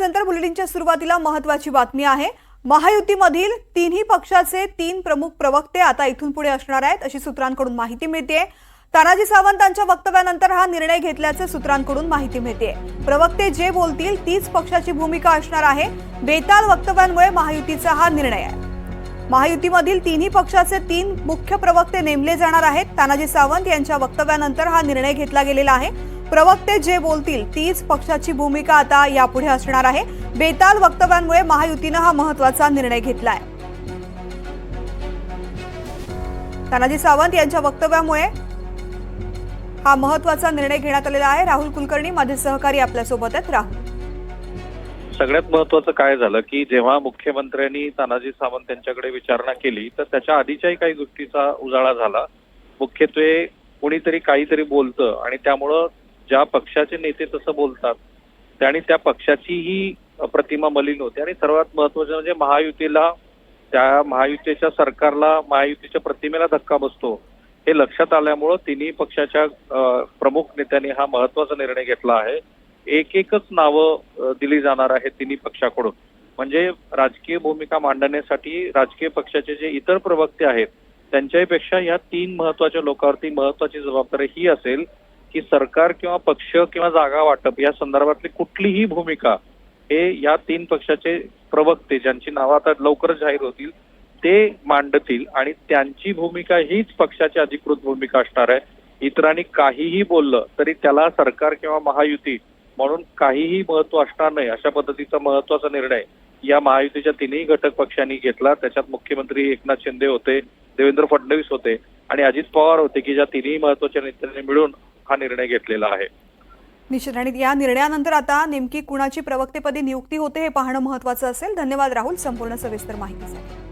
नंतर बुलेटिनच्या सुरुवातीला महत्वाची बातमी आहे. महायुतीमधील तिन्ही पक्षाचे तीन प्रमुख प्रवक्ते आता इथून पुढे असणार आहेत अशी सूत्रांकडून माहिती मिळते तानाजी सावंतांच्या वक्तव्यानंतर हा निर्णय घेतल्याचे सूत्रांकडून माहिती मिळते प्रवक्ते जे बोलतील तीच पक्षाची भूमिका असणार आहे. बेताल वक्तव्यांमुळे महायुतीचा हा निर्णय आहे. महायुतीमधील तिन्ही पक्षाचे तीन मुख्य प्रवक्ते नेमले जाणार आहेत. तानाजी सावंत यांच्या वक्तव्यानंतर हा निर्णय घेतला गेलेला आहे. प्रवक्ते जे बोलतील तीच पक्षाची भूमिका आता यापुढे असणार आहे. बेताल वक्तव्यांमुळे महायुतीनं हा महत्त्वाचा निर्णय घेतलाय. तानाजी सावंत यांच्या वक्तव्यामुळे हा महत्त्वाचा निर्णय घेण्यात आलेला आहे. राहुल कुलकर्णी माझे सहकारी आपल्यासोबत आहेत राहुल सगळ्यात महत्वाचं काय झालं की जेव्हा मुख्यमंत्र्यांनी तानाजी सावंत यांच्याकडे विचारणा केली तर त्याच्या आधीच्याही काही गोष्टीचा उजाळा झाला. मुख्यत्वे कोणीतरी काहीतरी बोलतं आणि त्यामुळं ज्या पक्षाचे नेते तसं बोलतात त्याने त्या पक्षाचीही प्रतिमा मलिन होते. आणि सर्वात महत्वाचं म्हणजे महायुतीला त्या महायुतीच्या सरकारला महायुतीच्या प्रतिमेला धक्का बसतो. हे लक्षात आल्यामुळं तिन्ही पक्षाच्या प्रमुख नेत्यांनी हा महत्त्वाचा निर्णय घेतला आहे. एक एकच नावं दिली जाणार आहेत तिन्ही पक्षाकडून. म्हणजे राजकीय भूमिका मांडण्यासाठी राजकीय पक्षाचे जे इतर प्रवक्ते आहेत त्यांच्याही पेक्षा या तीन महत्त्वाच्या लोकांवरती महत्वाची जबाबदारी ही असेल की सरकार किंवा पक्ष किंवा जागा वाटप या संदर्भातली कुठलीही भूमिका हे या तीन पक्षाचे प्रवक्ते ज्यांची नावं आता लवकरच जाहीर होतील ते मांडतील आणि त्यांची भूमिका हीच पक्षाची अधिकृत भूमिका असणार आहे. इतरांनी काहीही बोललं तरी त्याला सरकार किंवा महायुती म्हणून काहीही महत्त्व असणार नाही अशा पद्धतीचा महत्त्वाचा निर्णय या महायुतीच्या तिन्ही घटक पक्षांनी घेतला. त्याच्यात मुख्यमंत्री एकनाथ शिंदे होते देवेंद्र फडणवीस होते आणि अजित पवार होते की ज्या तिन्ही महत्त्वाच्या नेत्यांनी मिळून हा निर्णय घेतलेला आहे. निश्चित. आणि या निर्णयानंतर आता नेमकी कुणाची प्रवक्तेपदी नियुक्ती होते हे पाहणं महत्वाचं असेल. धन्यवाद राहुल. संपूर्ण सविस्तर माहितीसाठी.